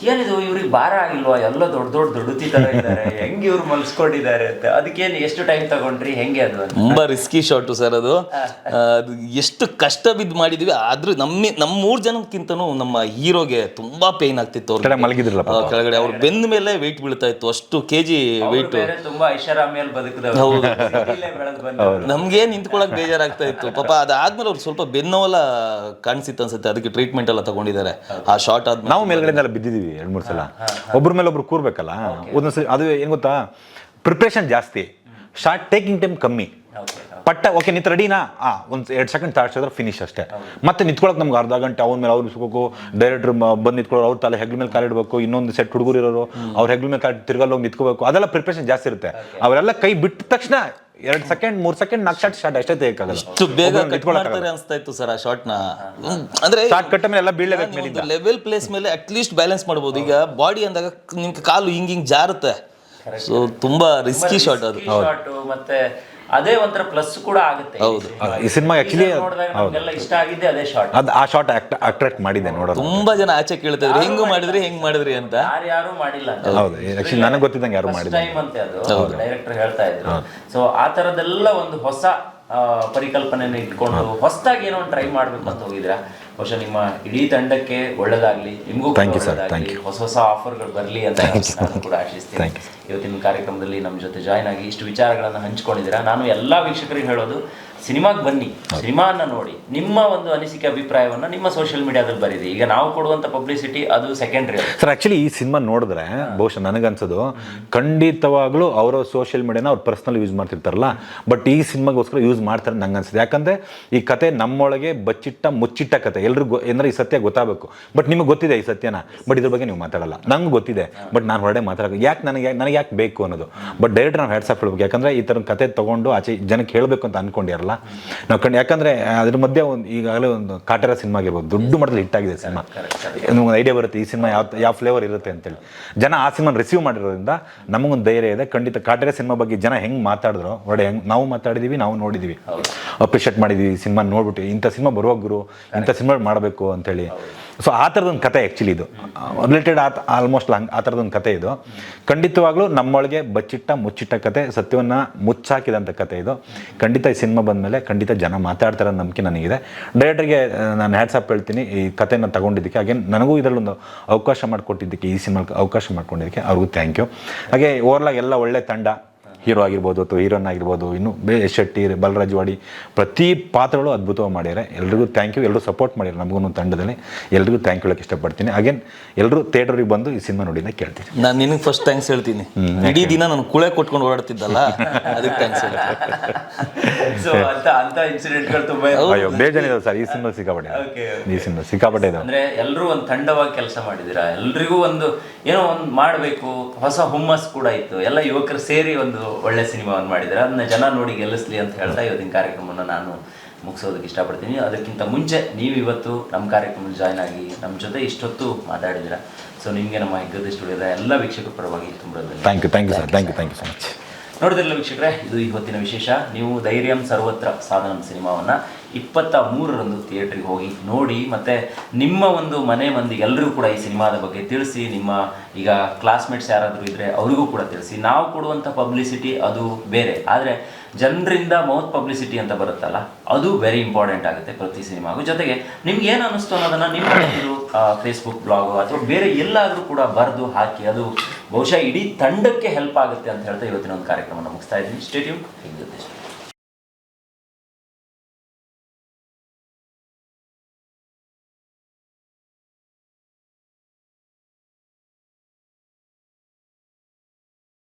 ಏನಿದು ಇವ್ರಿಗೆ ಭಾರ ಆಗಿಲ್ವಾ? ಎಲ್ಲ ದೊಡ್ಡ ದೊಡ್ಡ ದೊಡ್ಡತಿ ತರ ಇದ್ದಾರೆ. (laughs) ಹೆಂಗ್ ಇವ್ರು ಮಲ್ಸ್ಕೊಂಡಿದ್ದಾರೆ ಅಂತ. ಅದಕ್ಕೇನು ಎಷ್ಟು ಟೈಮ್ ತಗೊಂಡ್ರಿ? ಹೆಂಗೆ ಅದು ಅಂತ. ತುಂಬ ರಿಸ್ಕಿ ಶಾಟು ಸರ್ ಅದು. (laughs) ಅದು ಎಷ್ಟು ಕಷ್ಟ ಬಿದ್ದು ಮಾಡಿದ್ವಿ ಆದ್ರೂ ನಮ್ಮ ನಮ್ಮ ಮೂರು ಜನಕ್ಕಿಂತನೂ ನಮ್ಮ ಹೀರೋಗೆ ತುಂಬಾ ಪೇನ್ ಆಗ್ತಿತ್ತು ಅವ್ರಿಗೆ. ಕೆಳಗೆ ಮಲಗಿದ್ರಲ್ಲ ಆ, ಕೆಳಗಡೆ ಅವ್ರು ಬೆಂದ ಮೇಲೆ ವೆಯ್ಟ್ ಬೀಳ್ತಾ ಇತ್ತು. ಅಷ್ಟು ಕೆ ಜಿ ಅವ್ರು ವೆಯ್ಟ್ ಬೇರೆ ತುಂಬಾ ಐಷಾರಾಮಿಯಲ್ಲಿ ಬದುಕಿದವರು. ಇಲ್ಲೇ ಬೆಳೆದು ನಮ್ಗೆ ನಿಂತ್ಕೊಳಕ್ ಬೇಜಾರಾಗ್ತಾ ಇತ್ತು. ಪಾಪ ಅದಾದ್ಮೇಲೆ ಅವ್ರು ಸ್ವಲ್ಪ ಬೆನ್ನೋಲ್ಲ ಕಾಣಿಸಿತ್ತು ಅನ್ಸುತ್ತೆ. ಅದಕ್ಕೆ ಟ್ರೀಟ್ಮೆಂಟ್ ಎಲ್ಲ ತಗೊಂಡಿದ್ದಾರೆ. ಆ ಶಾರ್ಟ್ ಆದ್ಮೇಲೆ ನಾವು ಮೇಲ್ಗಡೆ ಬಿದ್ದಿದ್ದೀವಿ ಎರಡು ಮೂರು ಸಲ. ಒಬ್ಬರ ಮೇಲೆ ಒಬ್ರು ಕೂರ್ಬೇಕಲ್ಲ? ಒಂದೊಂದ್ಸರಿ ಅದು ಏನು ಗೊತ್ತಾ? ಪ್ರಿಪ್ರೇಷನ್ ಜಾಸ್ತಿ. ಶಾರ್ಟ್ ಟೇಕಿಂಗ್ ಟೈಮ್ ಕಮ್ಮಿ. ಪಟ್ಟ ಓಕೆ ನಿಂತು ರೆಡಿನಾ ಆ ಒಂದು ಎರಡು ಸೆಕೆಂಡ್ ತಾಡ್ಸಿದ್ರೆ ಫಿನಿಶ್ ಅಷ್ಟೇ. ಮತ್ತೆ ನಿಂತ್ಕೊಳಕ್ ನಮ್ಗೆ ಅರ್ಧ ಗಂಟೆ ಅವ್ನ ಮೇಲೆ ಅವ್ರು ಇಸ್ಬೇಕು ಡೈರೆಕ್ಟರ್ ಬಂದು ನಿಂತ್ಕೊಳ್ಳೋ ಅವ್ರ ತಲೆ ಹೆಗ್ಲ ಮೇಲೆ ಕಾಲಿಡ್ಬೇಕು ಇನ್ನೊಂದು ಸೆಟ್ ಹುಡುಗರು ಇರೋರು ಅವ್ರ ಹೆಗ್ಲ ಮೇಲೆ ಕಾಲಿ ತಿರ್ಗಲ್ಲ ಹೋಗಿ ನಿಂತ್ಕೋಬೇಕು. ಅದೆಲ್ಲ ಪ್ರಿಪ್ರೇಷನ್ ಜಾಸ್ತಿ ಇರುತ್ತೆ. ಅವರೆಲ್ಲ ಕೈ ಬಿಟ್ಟ ತಕ್ಷಣ ಎರಡು ಸೆಕೆಂಡ್ ಮೂರ್ ಸೆಕೆಂಡ್ ನಾಲ್ಕು ಶಾಟ್ ಶಾಟ್ ಅಷ್ಟೇ ತೆಗಿಯಕ್ಕಾಗಲ್ಲ. ಅಷ್ಟು ಬೇಗ ಕಟ್ ಮಾಡ್ತಾರೆ ಅನ್ಸ್ತಾ ಇತ್ತು ಸರ್ ಆ ಶಾಟ್ನ. ಅಂದ್ರೆ ಶಾರ್ಟ್ ಕಟ್ ಮೇಲೆ ಎಲ್ಲ ಬೀಳಲೇಬೇಕು ಮೇಲಿಂದ. ಲೆವೆಲ್ ಪ್ಲೇಸ್ ಮೇಲೆ ಅಟ್ ಲೀಸ್ಟ್ ಬ್ಯಾಲೆನ್ಸ್ ಮಾಡ್ಬೋದು. ಈಗ ಬಾಡಿ ಅಂದಾಗ ನಿಮ್ಗೆ ಕಾಲು ಹಿಂಗ್ ಹಿಂಗ್ ಜಾರುತ್ತೆ. ಸೊ ತುಂಬಾ ರಿಸ್ಕಿ ಶಾಟ್ ಅದು. ಶಾರ್ಟ್ ಮತ್ತೆ ಅದೇ ಒಂಥರ ಪ್ಲಸ್ ಕೂಡ ಆಗುತ್ತೆ. ಹೌದು. ಈ ಸಿನಿಮಾ ಆಕ್ಚುಲಿ ನೋಡಿದಾಗ ನಮಗೆಲ್ಲ ಇಷ್ಟ ಆಗಿದ್ದೆ ಅದೇ ಶಾರ್ಟ್ ಅದು ಆ ಶಾರ್ಟ್ ಅಟ್ರಾಕ್ಟ್ ಮಾಡಿದೆ ನೋಡೋದು ತುಂಬಾ ಜನ ಆಚೆ ಕೇಳ್ತಾ ಇದ್ರು ಹೆಂಗ್ ಮಾಡಿದ್ರಿ ಹೆಂಗ್ ಮಾಡಿದ್ರಿ ಅಂತ? ಯಾರು ಯಾರು ಮಾಡಿಲ್ಲ ಅಂತ ಹೌದು. ಆಕ್ಚುಲಿ ನನಗೆ ಗೊತ್ತಿದ್ದಂಗೆ ಯಾರು ಮಾಡಿದ್ರು ಟೈಮ್ ಅಂತೆ ಅದು. ಡೈರೆಕ್ಟರ್ ಹೇಳ್ತಾ ಇದ್ರು. ಸೊ ಆ ತರದೆಲ್ಲ ಒಂದು ಹೊಸ ಆ, ಪರಿಕಲ್ಪನೆನ ಇಟ್ಕೊಂಡು ಹೊಸದಾಗಿ ಏನೋ ಒಂದು ಟ್ರೈ ಮಾಡಬೇಕು ಅಂತ ಹೋಗಿದ್ರ ಬಹುಶಃ ನಿಮ್ಮ ಇಡೀ ತಂಡಕ್ಕೆ ಒಳ್ಳೇದಾಗ್ಲಿ ನಿಮಗೂ. Thank ಹೊಸ ಹೊಸ ಆಫರ್ಗಳು ಬರಲಿ ಅಂತ ನಾನು ಕೂಡ ಆಶಿಸ್ತೀನಿ. ಇವತ್ತಿನ ಕಾರ್ಯಕ್ರಮದಲ್ಲಿ ನಮ್ಮ ಜೊತೆ ಜಾಯ್ನ್ ಆಗಿ ಇಷ್ಟು ವಿಚಾರಗಳನ್ನು ಹಂಚ್ಕೊಂಡಿದ್ದೀರಾ? ನಾನು ಎಲ್ಲಾ ವೀಕ್ಷಕರಿಗೆ ಹೇಳೋದು ಸಿನಿಮಾಗೆ ಬನ್ನಿ ಸಿನಿಮಾನ ನೋಡಿ. ನಿಮ್ಮ ಒಂದು ಅನಿಸಿಕೆ ಅಭಿಪ್ರಾಯವನ್ನು ನಿಮ್ಮ ಸೋಷಿಯಲ್ ಮೀಡಿಯಾದಲ್ಲಿ ಬರೀರಿ. ಈಗ ನಾವು ಕೊಡುವಂತ ಪಬ್ಲಿಸಿಟಿ ಅದು ಸೆಕೆಂಡ್ರಿ ಸರ್ ಆಕ್ಚುಲಿ ಈ ಸಿನಿಮಾ ನೋಡಿದ್ರೆ ಬಹುಶಃ ನನಗನ್ಸೋದು ಖಂಡಿತವಾಗ್ಲೂ ಅವರ ಸೋಷಿಯಲ್ ಮೀಡಿಯಾನ ಅವ್ರು ಪರ್ಸ್ನಲ್ ಯೂಸ್ ಮಾಡ್ತಿರ್ತಾರಲ್ಲ? ಬಟ್ ಈ ಸಿನಿಮಾಗೋಸ್ಕರ ಯೂಸ್ ಮಾಡ್ತಾರೆ ನಂಗೆ ಅನ್ಸುತ್ತೆ ಯಾಕಂದ್ರೆ ಈ ಕತೆ ನಮ್ಮೊಳಗೆ ಬಚ್ಚಿಟ್ಟ ಮುಚ್ಚಿಟ್ಟ ಕತೆ. ಎಲ್ರಿಗೂ ಏನಾರ ಈ ಸತ್ಯ ಗೊತ್ತಾಗಬೇಕು. ಬಟ್ ನಿಮಗೆ ಗೊತ್ತಿದೆ ಈ ಸತ್ಯನ. ಬಟ್ ಇದ್ರ ಬಗ್ಗೆ ನೀವು ಮಾತಾಡಲ್ಲ. ನಂಗೆ ಗೊತ್ತಿದೆ. ಬಟ್ ನಾನು ಹೊರಡೆ ಮಾತಾಡೋಕೆ ಯಾಕೆ ನನಗೆ ನನಗೆ ಯಾಕೆ ಬೇಕು ಅನ್ನೋದು? ಬಟ್ ಡೈರೆಕ್ಟ್ ನಾವು ಹ್ಯಾಟ್ಸಪ್ ಹೇಳ್ಬೇಕು. ಯಾಕಂದ್ರೆ ಈ ಥರ ಕತೆ ತಗೊಂಡು ಆಚೆ ಜನಕ್ಕೆ ಹೇಳಬೇಕು ಅಂತ ಅನ್ಕೊಂಡಿರಲ್ಲ. ನಾವು ಕಂಡು ಯಾಕಂದ್ರೆ ಅದ್ರ ಮಧ್ಯೆ ಒಂದು ಈಗಾಗಲೇ ಒಂದು ಕಾಟರ ಸಿನಿಮಾ ಆಗಿರ್ಬೋದು. ದೊಡ್ಡ ಮಟ್ಟದಲ್ಲಿ ಹಿಟ್ ಆಗಿದೆ ಸಿನಿಮಾ. ಒಂದು ಐಡಿಯಾ ಬರುತ್ತೆ ಈ ಸಿನಿಮಾ ಯಾವ ಯಾವ ಫ್ಲೇವರ್ ಇರುತ್ತೆ ಅಂತೇಳಿ. ಜನ ಆ ಸಿನಿಮಾ ರಿಸೀವ್ ಮಾಡಿರೋದ್ರಿಂದ ನಮಗೊಂದು ಧೈರ್ಯ ಇದೆ. ಖಂಡಿತ ಕಾಟರ ಸಿನಿಮಾ ಬಗ್ಗೆ ಜನ ಹೆಂಗೆ ಮಾತಾಡಿದ್ರು ಒಳ್ಳೆ ಹೆಂಗೆ ನಾವು ಮಾತಾಡಿದೀವಿ ನಾವು ನೋಡಿದೀವಿ. ಅಪ್ರಿಷಿಯೇಟ್ ಮಾಡಿದ್ವಿ ಸಿನಿಮಾ ನೋಡ್ಬಿಟ್ಟು ಇಂಥ ಸಿನಿಮಾ ಬರುವ ಗುರು ಇಂಥ ಸಿನಿಮಾ ಮಾಡಬೇಕು ಅಂತೇಳಿ. ಸೊ ಆ ಥರದೊಂದು ಕತೆ ಆ್ಯಕ್ಚುಲಿ ಇದು. ರಿಲೇಟೆಡ್ ಆ ಆಲ್ಮೋಸ್ಟ್ ಹಂಗೆ ಆ ಥರದೊಂದು ಕತೆ ಇದು. ಖಂಡಿತವಾಗ್ಲೂ ನಮ್ಮೊಳಗೆ ಬಚ್ಚಿಟ್ಟ, ಮುಚ್ಚಿಟ್ಟ ಕತೆ, ಸತ್ಯವನ್ನು ಮುಚ್ಚಾಕಿದಂಥ ಕತೆ ಇದು. ಖಂಡಿತ ಈ ಸಿನಿಮಾ ಬಂದಮೇಲೆ ಖಂಡಿತ ಜನ ಮಾತಾಡ್ತಾರೆ ನಂಬಿಕೆ ನನಗಿದೆ. ಡೈರೆಕ್ಟ್ರಿಗೆ ನಾನು ಹ್ಯಾಟ್ಸಪ್ ಹೇಳ್ತೀನಿ ಈ ಕತೆನ ತಗೊಂಡಿದ್ದಕ್ಕೆ. ಹಾಗೆ ನನಗೂ ಇದರಲ್ಲೊಂದು ಅವಕಾಶ ಮಾಡಿಕೊಟ್ಟಿದ್ದಕ್ಕೆ, ಈ ಸಿನಿಮಾಕ್ಕೆ ಅವಕಾಶ ಮಾಡ್ಕೊಂಡಿದ್ದಕ್ಕೆ ಅವ್ರಿಗೂ ಥ್ಯಾಂಕ್ ಯು ಹಾಗೆ ಓವರ್ಲಾಗಿ ಎಲ್ಲ ಒಳ್ಳೆ ತಂಡ. ಹೀರೋ ಆಗಿರ್ಬೋದು ಅಥವಾ ಹೀರೋನ್ ಆಗಿರ್ಬೋದು ಇನ್ನು ಬೇ ಶೆಟ್ಟಿ ಬಲರಾಜ್ ವಾಡಿ ಪ್ರತಿ ಪಾತ್ರಗಳು ಅದ್ಭುತವಾಗಿ ಮಾಡ್ಯಾರೆ ಎಲ್ರಿಗೂ ಥ್ಯಾಂಕ್ ಯು ಎಲ್ಲರೂ ಸಪೋರ್ಟ್ ಮಾಡಿದ್ದಾರೆ ನಮಗೂ ತಂಡದಲ್ಲಿ. ಎಲ್ರಿಗೂ ಥ್ಯಾಂಕ್ ಹೇಳಕ್ಕೆ ಇಷ್ಟಪಡ್ತೀನಿ. ಅಗೇನ್ ಎಲ್ಲರೂ ಥಿಯೇಟರಿಗೆ ಬಂದು ಈ ಸಿನಿಮಾ ನೋಡಿ ಅಂತ ಕೇಳ್ತೀನಿ. ನಾನು ನಿನಗೆ ಫಸ್ಟ್ ಥ್ಯಾಂಕ್ಸ್ ಹೇಳ್ತೀನಿ. ಇಡೀ ದಿನ ನಾನು ಕುಳೆ ಕೊಟ್ಕೊಂಡು ಓಡಾಡ್ತಿದ್ದಲ್ಲ ಅದಕ್ಕೆ ಥ್ಯಾಂಕ್ಸ್ ಹೇಳ್ತೀನಿ ಸೊ ಅಂತ ಅಂತ ಇನ್ಸಿಡೆಂಟ್ಗಳು ತುಂಬಾ ಇದೆ. ಅಯ್ಯೋ ಬೇಜಾನಿದಾವೆ ಸರ್ ಈ ಸಿನಿಮಾ ಸಿಕ್ಕಾಪಟ್ಟೆ. ಈ ಸಿನಿಮಾ ಸಿಕ್ಕಾಪಟ್ಟೆ ಇದೆ. ಅಂದ್ರೆ ಎಲ್ಲರೂ ಒಂದು ತಂಡವಾಗಿ ಕೆಲಸ ಮಾಡಿದಿರಾ ಎಲ್ರಿಗೂ ಒಂದು ಏನೋ ಒಂದು ಮಾಡಬೇಕು ಹೊಸ ಹುಮ್ಮಸ್ ಕೂಡ ಇತ್ತು. ಎಲ್ಲ ಯುವಕರು ಸೇರಿ ಒಂದು ಒಳ್ಳೆ ಸಿನಿಮಾವನ್ನು ಮಾಡಿದ್ದಾರೆ. ಅದನ್ನ ಜನ ನೋಡಿ ಗೆಲ್ಲಿಸ್ಲಿ ಅಂತ ಹೇಳ್ತಾ ಇವತ್ತಿನ ಕಾರ್ಯಕ್ರಮವನ್ನು ನಾನು ಮುಗಿಸೋದಕ್ಕೆ ಇಷ್ಟಪಡ್ತೀನಿ. ಅದಕ್ಕಿಂತ ಮುಂಚೆ ನೀವು ಇವತ್ತು ನಮ್ಮ ಕಾರ್ಯಕ್ರಮದಲ್ಲಿ ಜಾಯ್ನ್ ಆಗಿ ನಮ್ಮ ಜೊತೆ ಇಷ್ಟೊತ್ತು ಮಾತಾಡಿದಿರ ಸೊ ನಿಮಗೆ ನಮ್ಮ ಹೆಗ್ಗದ ಸ್ಟುಡಿಯೋದ ಎಲ್ಲ ವೀಕ್ಷಕರ ಪರವಾಗಿ ತುಂಬ thank you thank you sir thank you thank you so much ನೋಡಿದ್ರಲ್ಲ ವೀಕ್ಷಕರೇ ಇದು ಇವತ್ತಿನ ವಿಶೇಷ. ನೀವು ಧೈರ್ಯಂ ಸರ್ವತ್ರ ಸಾಧನಂ ಸಿನಿಮಾವನ್ನು ಇಪ್ಪತ್ತ ಮೂರರಂದು ಥಿಯೇಟ್ರಿಗೆ ಹೋಗಿ ನೋಡಿ ಮತ್ತು ನಿಮ್ಮ ಒಂದು ಮನೆ ಮಂದಿ ಎಲ್ಲರಿಗೂ ಕೂಡ ಈ ಸಿನಿಮಾದ ಬಗ್ಗೆ ತಿಳಿಸಿ, ನಿಮ್ಮ ಈಗ ಕ್ಲಾಸ್ಮೇಟ್ಸ್ ಯಾರಾದರೂ ಇದ್ದರೆ ಅವರಿಗೂ ಕೂಡ ತಿಳಿಸಿ. ನಾವು ಕೊಡುವಂಥ ಪಬ್ಲಿಸಿಟಿ ಅದು ಬೇರೆ. ಆದರೆ ಜನರಿಂದ ಮೌತ್ ಪಬ್ಲಿಸಿಟಿ ಅಂತ ಬರುತ್ತಲ್ಲ, ಅದು ವೆರಿ ಇಂಪಾರ್ಟೆಂಟ್ ಆಗುತ್ತೆ ಪ್ರತಿ ಸಿನಿಮಾಗೂ. ಜೊತೆಗೆ ನಿಮ್ಗೆ ಏನು ಅನ್ನಿಸ್ತು ಅನ್ನೋದನ್ನು ನಿಮ್ಮ ಫೇಸ್ಬುಕ್ ಬ್ಲಾಗು ಅಥವಾ ಬೇರೆ ಎಲ್ಲಾದರೂ ಕೂಡ ಬರೆದು ಹಾಕಿ, ಅದು ಬಹುಶಃ ಇಡೀ ತಂಡಕ್ಕೆ ಹೆಲ್ಪ್ ಆಗುತ್ತೆ ಅಂತ ಹೇಳ್ತಾ ಇವತ್ತಿನ ಒಂದು ಕಾರ್ಯಕ್ರಮವನ್ನು ಮುಗಿಸ್ತಾ ಇದ್ದೀನಿ. ಸ್ಟೇಡಿಯಂ ಜೊತೆ